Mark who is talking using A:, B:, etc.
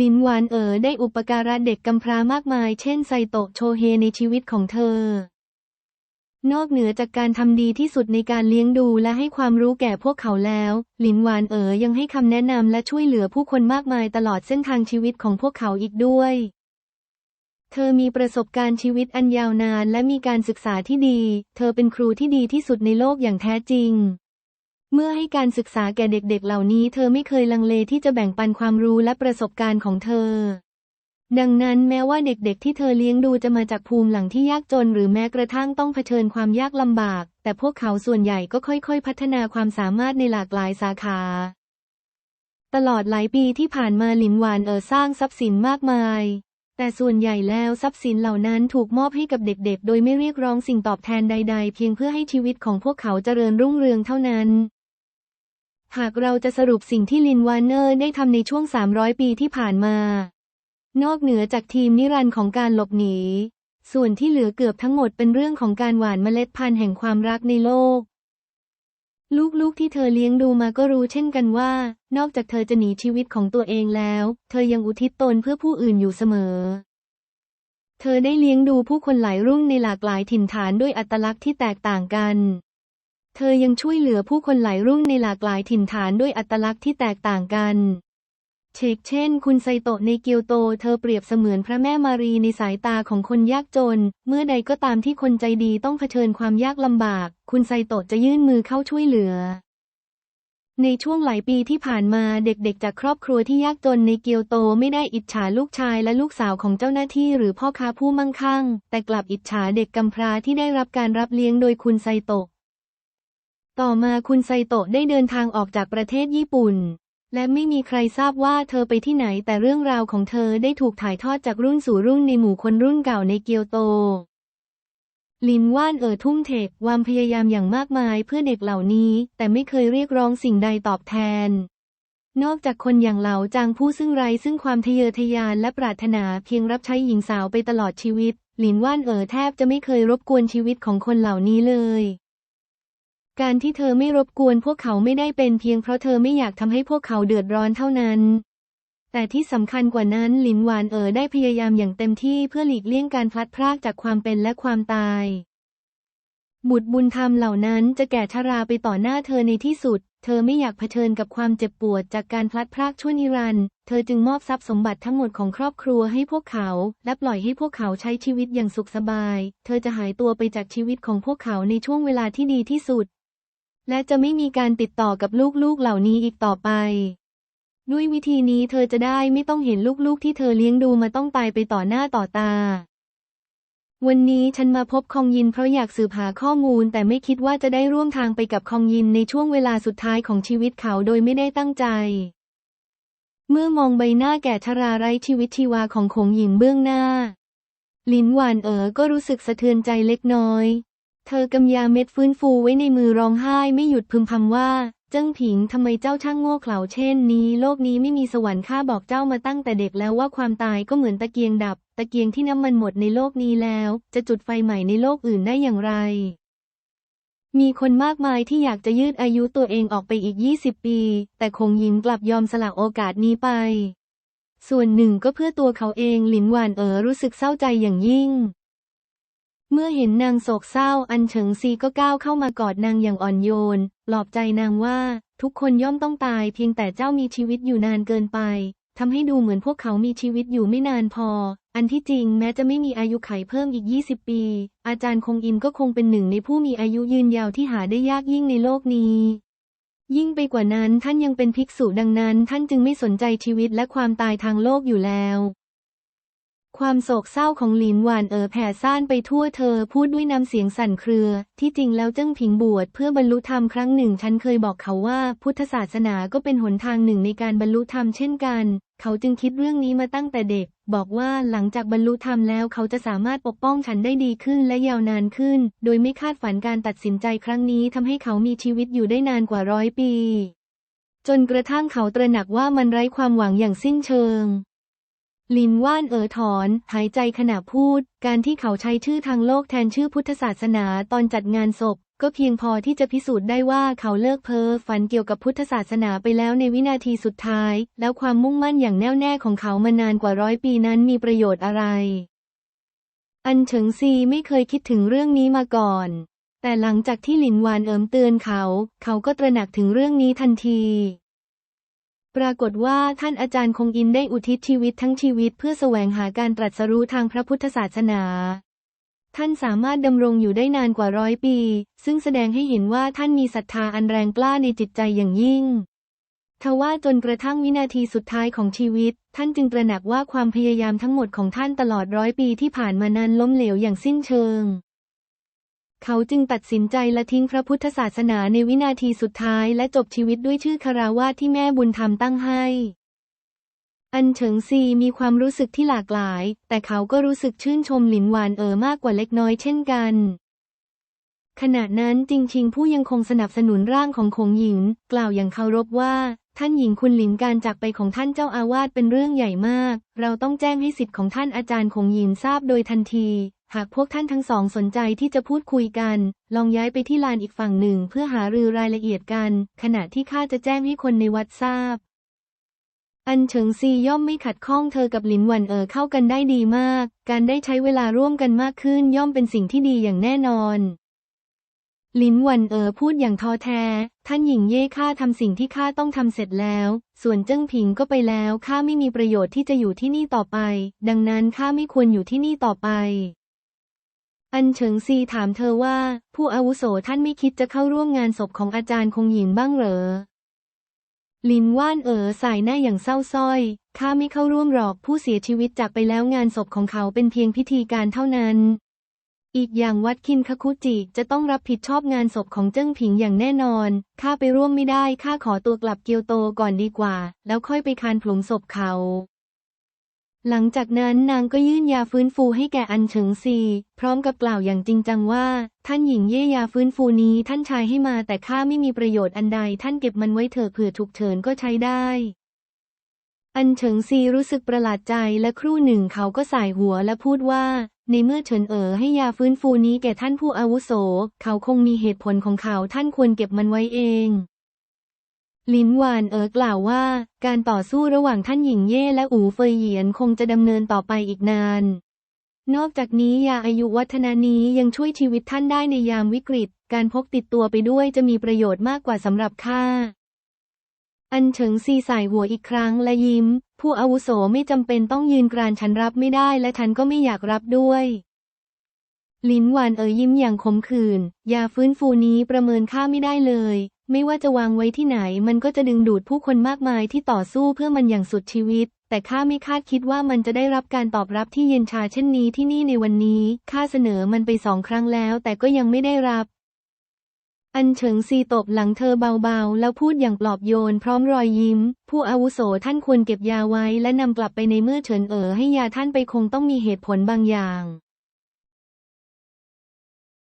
A: ลินหวานเอ๋อได้อุปการะเด็กกำพร้ามากมาย เช่นไซโตะโชเฮในชีวิตของเธอ นอกเหนือจากการทำดีที่สุดในการเลี้ยงดูและให้ความรู้แก่พวกเขาแล้ว หลินหวานเอ๋อยังให้คำแนะนำและช่วยเหลือผู้คนมากมายตลอดเส้นทางชีวิตของพวกเขาอีกด้วย เธอมีประสบการณ์ชีวิตอันยาวนานและมีการศึกษาที่ดี เธอเป็นครูที่ดีที่สุดในโลกอย่างแท้จริง เมื่อให้การศึกษาแก่เด็กๆ เหล่านี้เธอไม่เคยลังเลที่จะแบ่งปันความรู้และประสบการณ์ของเธอ ดังนั้นแม้ว่าเด็กๆ ที่เธอเลี้ยงดูจะมาจากภูมิหลังที่ยากจน หรือแม้กระทั่งต้องเผชิญความยากลำบาก แต่พวกเขาส่วนใหญ่ก็ค่อยๆ พัฒนาความสามารถในหลากหลายสาขา ตลอดหลายปีที่ผ่านมาหลินหวานเออสร้างทรัพย์สินมากมาย แต่ส่วนใหญ่แล้วทรัพย์สินเหล่านั้นถูกมอบให้กับเด็กๆ โดยไม่เรียกร้องสิ่งตอบแทนใด ๆ เพียงเพื่อให้ชีวิตของพวกเขาเจริญรุ่งเรืองเท่านั้น หากเราจะสรุปสิ่งที่ลินวานเนอร์ได้ทำในช่วง 300 ปีที่ผ่านมา นอกเหนือจากทีมนิรันดร์ของการหลบหนี ส่วนที่เหลือเกือบทั้งหมดเป็นเรื่องของการหว่านเมล็ดพันธุ์แห่งความรักในโลก ลูกๆที่เธอเลี้ยงดูมาก็รู้เช่นกันว่า นอกจากเธอจะหนีชีวิตของตัวเองแล้ว เธอยังอุทิศตนเพื่อผู้อื่นอยู่เสมอ เธอได้เลี้ยงดูผู้คนหลายรุ่นในหลากหลายถิ่นฐานด้วยอัตลักษณ์ที่แตกต่างกัน เธอยังช่วยเหลือผู้คนหลายรุ่นในหลากหลายถิ่นฐานด้วยอัตลักษณ์ที่แตกต่างกันเชกเช่น คุณไซโตะในเกียวโต เธอเปรียบเสมือนพระแม่มารีในสายตาของคนยากจน เมื่อใดก็ตามที่คนใจดีต้องเผชิญความยากลำบาก คุณไซโตะจะยื่นมือเข้าช่วยเหลือ ในช่วงหลายปีที่ผ่านมาเด็กๆ จากครอบครัวที่ยากจนในเกียวโตไม่ได้อิจฉาลูกชายและลูกสาวของเจ้าหน้าที่หรือพ่อค้าผู้มั่งคั่ง แต่กลับอิจฉาเด็กกำพร้าที่ได้รับการรับเลี้ยงโดยคุณไซโตะ ต่อมาคุณไซโตะได้เดินทางออกจากประเทศญี่ปุ่น และไม่มีใครทราบว่าเธอไปที่ไหนแต่เรื่องราวของเธอได้ถูกถ่ายทอดจากรุ่นสู่รุ่นในหมู่คนรุ่นเก่าในเกียวโต ลินว่านเอ๋อทุ่มเทความพยายามอย่างมากมายเพื่อเด็กเหล่านี้ แต่ไม่เคยเรียกร้องสิ่งใดตอบแทน นอกจากคนอย่างเหล่าจางผู้ซึ่งไร้ซึ่งความทะเยอทะยานและปรารถนาเพียงรับใช้หญิงสาวไปตลอดชีวิต หลินว่านเอ๋อแทบจะไม่เคยรบกวนชีวิตของคนเหล่านี้เลย การที่เธอไม่รบกวนพวกเขาไม่ได้เป็นเพียงเพราะเธอไม่อยากทำให้พวกเขาเดือดร้อนเท่านั้น แต่ที่สำคัญกว่านั้นหลินหวานเอ๋อได้พยายามอย่างเต็มที่เพื่อหลีกเลี่ยงการพลัดพรากจากความเป็นและความตาย บุตรบุญธรรมเหล่านั้นจะแก่ชราไปต่อหน้าเธอในที่สุด เธอไม่อยากเผชิญกับความเจ็บปวดจากการพลัดพรากชั่วนิรันดร์ เธอจึงมอบทรัพย์สมบัติทั้งหมดของครอบครัวให้พวกเขา และปล่อยให้พวกเขาใช้ชีวิตอย่างสุขสบาย เธอจะหายตัวไปจากชีวิตของพวกเขาในช่วงเวลาที่ดีที่สุด และจะไม่มีการติดต่อกับลูกๆเหล่านี้อีกต่อไป ด้วยวิธีนี้เธอจะได้ไม่ต้องเห็นลูกๆที่เธอเลี้ยงดูมาต้องตายไปต่อหน้าต่อตา วันนี้ฉันมาพบคองยินเพราะอยากสืบหาข้อมูลแต่ไม่คิดว่าจะได้ร่วมทางไปกับคองยินในช่วงเวลาสุดท้ายของชีวิตเขาโดยไม่ได้ตั้งใจ เมื่อมองใบหน้าแก่ชราไร้ชีวิตชีวาของคงหญิงเบื้องหน้าลินหวานเอ๋อก็รู้สึกสะเทือนใจเล็กน้อย เธอกำยาเม็ดฟื้นฟูไว้ในมือร้องไห้ไม่หยุดพึมพำว่า เจิ้งผิงทำไมเจ้าช่างโง่เขลาเช่นนี้ โลกนี้ไม่มีสวรรค์ข้าบอกเจ้ามาตั้งแต่เด็กแล้วว่าความตายก็เหมือนตะเกียงดับ ตะเกียงที่น้ำมันหมดในโลกนี้แล้ว จะจุดไฟใหม่ในโลกอื่นได้อย่างไร มีคนมากมายที่อยากจะยืดอายุตัวเองออกไปอีก 20 ปี แต่คงหญิงกลับยอมสละโอกาสนี้ไป ส่วนหนึ่งก็เพื่อตัวเขาเองหลินหวานเอ๋อรู้สึกเศร้าใจอย่างยิ่ง เมื่อเห็นนางโศกเศร้าอันเฉิงซีก็ก้าวเข้ามากอดนางอย่างอ่อนโยนปลอบใจนางว่า ทุกคนย่อมต้องตายเพียงแต่เจ้ามีชีวิตอยู่นานเกินไปทำให้ดูเหมือนพวกเขามีชีวิตอยู่ไม่นานพอ อันที่จริงแม้จะไม่มีอายุไขเพิ่มอีก 20 ปี อาจารย์คงอินก็คงเป็นหนึ่งในผู้มีอายุยืนยาวที่หาได้ยากยิ่งในโลกนี้ ยิ่งไปกว่านั้นท่านยังเป็นภิกษุดังนั้น ท่านจึงไม่สนใจชีวิตและความตายทางโลกอยู่แล้ว ความโศกเศร้าของหลินหวานเอ๋อแผ่ซ่านไปทั่วเธอพูดด้วยน้ำเสียงสั่นเครือ ที่จริงแล้วเจิ้งผิงบวชเพื่อบรรลุธรรมครั้งหนึ่ง ฉันเคยบอกเขาว่า พุทธศาสนาก็เป็นหนทางหนึ่งในการบรรลุธรรมเช่นกัน เขาจึงคิดเรื่องนี้มาตั้งแต่เด็ก บอกว่าหลังจากบรรลุธรรมแล้วเขาจะสามารถปกป้องฉันได้ดีขึ้นและยาวนานขึ้น โดยไม่คาดฝันการตัดสินใจครั้งนี้ทำให้เขามีชีวิตอยู่ได้นานกว่าร้อยปี จนกระทั่งเขาตระหนักว่ามันไร้ความหวังอย่างสิ้นเชิง ลินว่านเอ๋อถอน หายใจขณะพูด การที่เขาใช้ชื่อทางโลกแทนชื่อพุทธศาสนาตอนจัดงานศพ ก็เพียงพอที่จะพิสูจน์ได้ว่าเขาเลิกเพ้อฝันเกี่ยวกับพุทธศาสนาไปแล้วในวินาทีสุดท้าย แล้วความมุ่งมั่นอย่างแน่วแน่ของเขามานานกว่าร้อยปีนั้นมีประโยชน์อะไร อันเฉิงซีไม่เคยคิดถึงเรื่องนี้มาก่อน แต่หลังจากที่หลินวานเอิมเตือนเขา เขาก็ตระหนักถึงเรื่องนี้ทันที ปรากฏว่าท่านอาจารย์คงอินได้อุทิศชีวิตทั้งชีวิตเพื่อแสวงหาการตรัสรู้ทางพระพุทธศาสนา ท่านสามารถดำรงอยู่ได้นานกว่าร้อยปี ซึ่งแสดงให้เห็นว่าท่านมีศรัทธาอันแรงกล้าในจิตใจอย่างยิ่งทว่าจนกระทั่งวินาทีสุดท้ายของชีวิต ท่านจึงตระหนักว่าความพยายามทั้งหมดของท่านตลอดร้อยปีที่ผ่านมานั้นล้มเหลวอย่างสิ้นเชิง เขาจึงตัดสินใจละทิ้งพระพุทธศาสนาในวินาทีสุดท้ายและจบชีวิตด้วยชื่อคาราวาที่แม่บุญธรรมตั้งให้ อันเฉิงซีมีความรู้สึกที่หลากหลาย แต่เขาก็รู้สึกชื่นชมหลินหวานเอ๋อมากกว่าเล็กน้อยเช่นกันขณะนั้นจริงชิงผู้ยังคงสนับสนุนร่างของคงหญิง กล่าวอย่างเคารพว่า ท่านหญิงคุณหลินการจากไปของท่านเจ้าอาวาสเป็นเรื่องใหญ่มาก เราต้องแจ้งให้สิทธิ์ของท่านอาจารย์คงหญินทราบโดยทันที หากพวกท่านทั้งสองสนใจที่จะพูดคุยกัน ลองย้ายไปที่ลานอีกฝั่งหนึ่งเพื่อหารือรายละเอียดกัน ขณะที่ข้าจะแจ้งให้คนในวัดทราบ อันเฉิงซีย่อมไม่ขัดข้องเธอกับหลินหวันเอ๋อเข้ากันได้ดีมาก การได้ใช้เวลาร่วมกันมากขึ้นย่อมเป็นสิ่งที่ดีอย่างแน่นอนลินหวันเอ๋อพูดอย่างท้อแท้ ท่านหญิงเย่ข้าทำสิ่งที่ข้าต้องทำเสร็จแล้ว ส่วนเจิ้งผิงก็ไปแล้วข้าไม่มีประโยชน์ที่จะอยู่ที่นี่ต่อไป ดังนั้นข้าไม่ควรอยู่ที่นี่ต่อไป อันเฉิงซีถามเธอว่า ผู้อาวุโสท่านไม่คิดจะเข้าร่วมงานศพของอาจารย์คงหยินบ้างเหรอ ลินว่านเอ๋อสายหน้าอย่างเศร้าส้อยข้าไม่เข้าร่วมหรอกผู้เสียชีวิตจากไปแล้วงานศพของเขาเป็นเพียงพิธีการเท่านั้น อีกอย่างวัดคินคาคุจิจะต้องรับผิดชอบงานศพของเจิ้งผิงอย่างแน่นอนข้าไปร่วมไม่ได้ข้าขอตัวกลับเกียวโตก่อนดีกว่า แล้วค่อยไปคานผลุมศพเขา หลังจากนั้นนางก็ยื่นยาฟื้นฟูให้แก่อันเฉิงซี พร้อมกับกล่าวอย่างจริงจังว่า ท่านหญิงเย่ยาฟื้นฟูนี้ท่านชายให้มาแต่ข้าไม่มีประโยชน์อันใด ท่านเก็บมันไว้เถอะเผื่อฉุกเฉินก็ใช้ได้ อันเฉิงซีรู้สึกประหลาดใจและครู่หนึ่งเขาก็สายหัวและพูดว่า ในเมื่อเฉินเอ๋อให้ยาฟื้นฟูนี้แก่ท่านผู้อาวุโส เขาคงมีเหตุผลของเขาท่านควรเก็บมันไว้เอง ลินหวานเอ๋อกล่าวว่า การต่อสู้ระหว่างท่านหญิงเย่และอูเฟยเหยียนคงจะดำเนินต่อไปอีกนาน นอกจากนี้ยาอายุวัฒนานี้ยังช่วยชีวิตท่านได้ในยามวิกฤต การพกติดตัวไปด้วยจะมีประโยชน์มากกว่าสำหรับข้าอันเฉิงซีสายหัวอีกครั้งและยิ้ม ผู้อาวุโสไม่จำเป็นต้องยืนกรานฉันรับไม่ได้และฉันก็ไม่อยากรับด้วยลินหวานเอ๋ยยิ้มอย่างขมขื่นยาฟื้นฟูนี้ประเมินค่าไม่ได้เลย ไม่ว่าจะวางไว้ที่ไหนมันก็จะดึงดูดผู้คนมากมายที่ต่อสู้เพื่อมันอย่างสุดชีวิต แต่ข้าไม่คาดคิดว่ามันจะได้รับการตอบรับที่เย็นชาเช่นนี้ที่นี่ในวันนี้ข้าเสนอมันไปสองครั้งแล้ว แต่ก็ยังไม่ได้รับ อันเฉิงซีตบหลังเธอเบาๆ แล้วพูดอย่างปลอบโยนพร้อมรอยยิ้ม ผู้อาวุโสท่านควรเก็บยาไว้และนำกลับไปในเมื่อเฉินเอ๋อให้ยาท่านไปคงต้องมีเหตุผลบางอย่าง